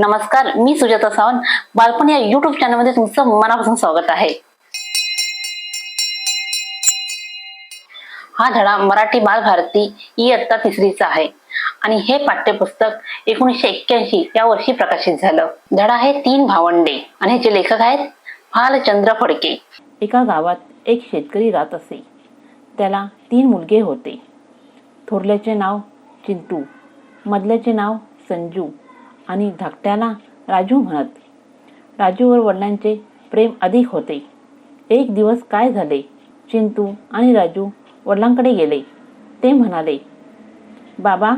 नमस्कार मी सुजाता सावंत. बालपण या युट्यूब चॅनलमध्ये तुमचं मनापासून स्वागत आहे. हा धडा मराठी बालभारती इयत्ता तिसरीचा आहे. आणि हे पाठ्यपुस्तक एकोणीसशे एक्क्याऐंशी या वर्षी प्रकाशित झालं. धडा आहे तीन भावंडे. आणि ह्याचे लेखक आहेत भालचंद्र फडके. एका गावात एक शेतकरी राहत असे. त्याला तीन मुलगे होते. थोरल्याचे नाव चिंटू. मधल्याचे नाव संजू. आणि धाकट्याला राजू म्हणत राजूवर वडिलांचे प्रेम अधिक होते. एक दिवस काय झाले? चिंटू आणि राजू वडिलांकडे गेले. ते म्हणाले बाबा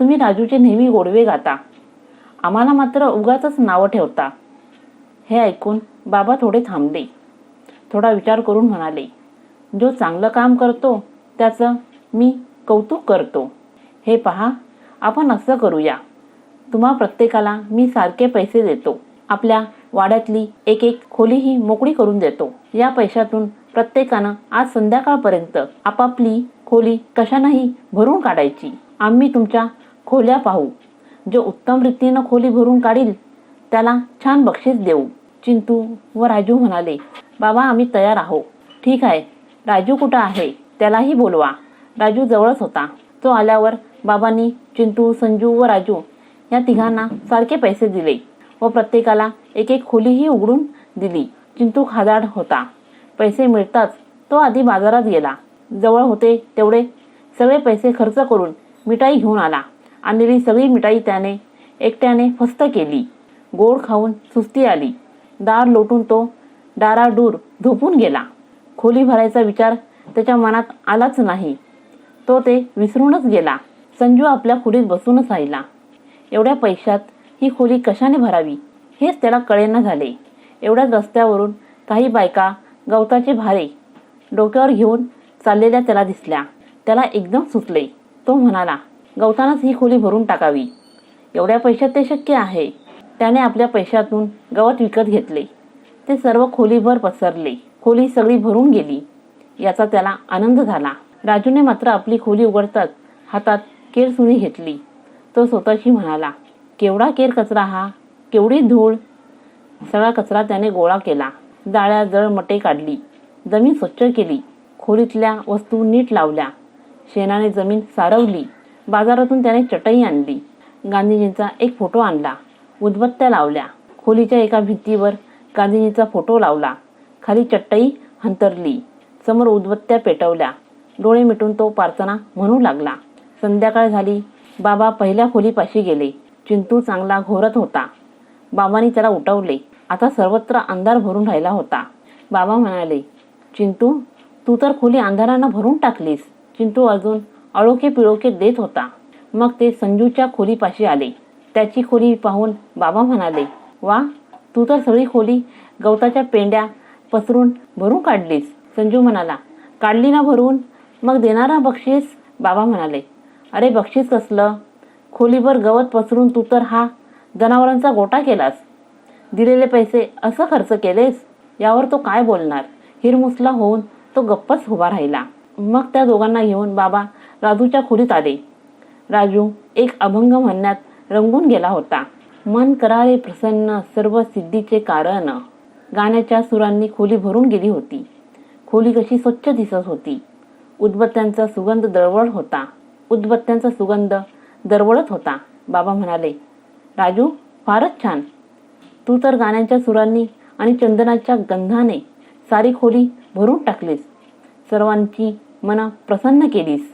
तुम्ही राजूचे नेहमी गोडवे गाता. आम्हाला मात्र उगाच नावं ठेवता. हे ऐकून बाबा थोडे थांबले. थोडा विचार करून म्हणाले जो चांगलं काम करतो त्याचं मी कौतुक करतो. हे पहा आपण असं करूया. तुम्हा प्रत्येकाला मी सारखे पैसे देतो. आपल्या वाड्यातली एक एक खोलीही मोकळी करून देतो. या पैशातून प्रत्येकानं आज संध्याकाळपर्यंत आपापली खोली कशानंही भरून काढायची. आम्ही तुमच्या खोल्या पाहू. जो उत्तम रीतीनं खोली भरून काढील त्याला छान बक्षीस देऊ. चिंतू व राजू म्हणाले बाबा आम्ही तयार आहो ठीक आहे. राजू कुठं आहे? त्यालाही बोलवा. राजू जवळच होता. तो आल्यावर बाबांनी चिंटू संजू व राजू या तिघांना सारखे पैसे दिले व प्रत्येकाला एक एक खोलीही उघडून दिली. चिंटू खादाड होता. पैसे मिळताच तो आधी बाजारात गेला. जवळ होते तेवढे सगळे पैसे खर्च करून मिठाई घेऊन आला. आणलेली सगळी मिठाई त्याने एकट्याने फस्त केली. गोड खाऊन सुस्ती आली. दार लोटून तो डाराडूर झोपून गेला. खोली भरायचा विचार त्याच्या मनात आलाच नाही. तो ते विसरूनच गेला. संजू आपल्या खोलीत बसूनच राहिला. एवढ्या पैशात ही खोली कशाने भरावी? हेच त्याला कळेना झाले. एवढ्याच रस्त्यावरून काही बायका गवताचे भारे डोक्यावर घेऊन चाललेल्या त्याला दिसल्या. त्याला एकदम सुचले. तो म्हणाला गवतानंच ही खोली भरून टाकावी. एवढ्या पैशात ते शक्य आहे. त्याने आपल्या पैशातून गवत विकत घेतले. ते सर्व खोलीभर पसरले. खोली सगळी भरून गेली. याचा त्याला आनंद झाला. राजूने मात्र आपली खोली उघडताच हातात केळसुणी घेतली. तो स्वतःशी म्हणाला केवढा केर कचरा हा? केवढी धूळ? सगळा कचरा त्याने गोळा केला. जाळ्या जळमटे काढली. जमीन स्वच्छ केली. खोलीतल्या वस्तू नीट लावल्या. शेणाने जमीन सारवली. बाजारातून त्याने चटई आणली. गांधीजींचा एक फोटो आणला. उदबत्त्या लावल्या. खोलीच्या एका भिंतीवर गांधीजींचा फोटो लावला. खाली चटई हंतरली. समोर उदबत्त्या पेटवल्या. डोळे मिटून तो प्रार्थना म्हणू लागला. संध्याकाळ झाली. बाबा पहिल्या खोलीपाशी गेले. चिंतू चांगला घोरत होता. बाबांनी त्याला उठवले. आता सर्वत्र अंधार भरून राहिला होता. बाबा म्हणाले चिंतू तू तर खोली अंधारानं भरून टाकलीस. चिंतू अजून अळोखे पिळोखे देत होता. मग ते संजूच्या खोलीपाशी आले. त्याची खोली पाहून बाबा म्हणाले वा तू तर सगळी खोली गवताच्या पेंड्या पसरून भरून काढलीस. संजू म्हणाला काढली ना भरून? मग देणारा बक्षीस? बाबा म्हणाले अरे बक्षीस कसलं? खोलीभर गवत पसरून तू तर हा जनावरांचा गोटा केलास. दिलेले पैसे असं खर्च केलेस? यावर तो काय बोलणार? हिरमुसला होऊन तो गप्पच उभा राहिला. मग त्या दोघांना घेऊन बाबा राजूच्या खोलीत आले. राजू एक अभंग म्हणण्यात रंगून गेला होता. मन करारे प्रसन्न सर्व सिद्धीचे कारण. गाण्याच्या सुरांनी खोली भरून गेली होती. खोली कशी स्वच्छ दिसत होती. उदबत्त्यांचा सुगंध दळवळ होता. उदबत्त्यांचा सुगंध दरवळत होता. बाबा म्हणाले राजू फारच छान. तू तर गाण्याच्या सुरांनी आणि चंदनाच्या गंधाने सारी खोली भरून टाकलीस. सर्वांची मन प्रसन्न केलीस.